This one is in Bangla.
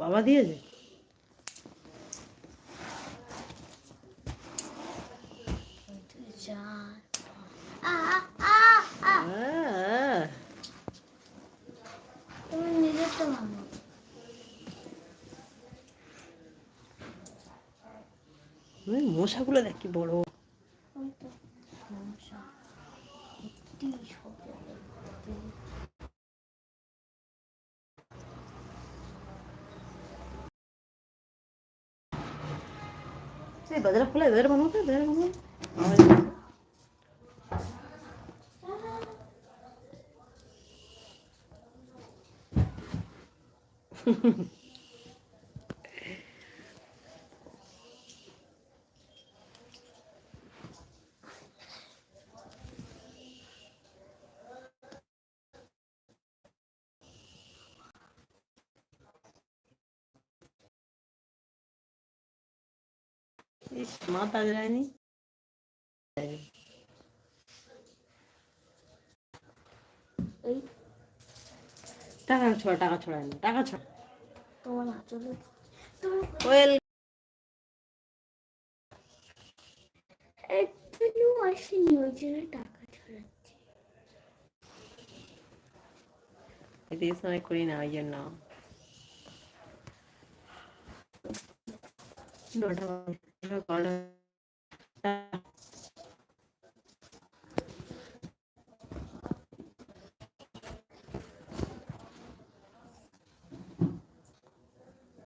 বাবা দিয়েছে? মশাগুলো দেখ কি বড়। ওই Sí, padre, fue de ver, mamá, de ver. A ver. ইস, মাথা যায়নি টাকা ছড়া টাকা ছড়ায় না টাকা ছড়া তোমার আচলে ওয়েল আসেনি ওই জন্য টাকা ছড়াচ্ছে সময় করি না ওই জন্য বাজে। 那个了嗯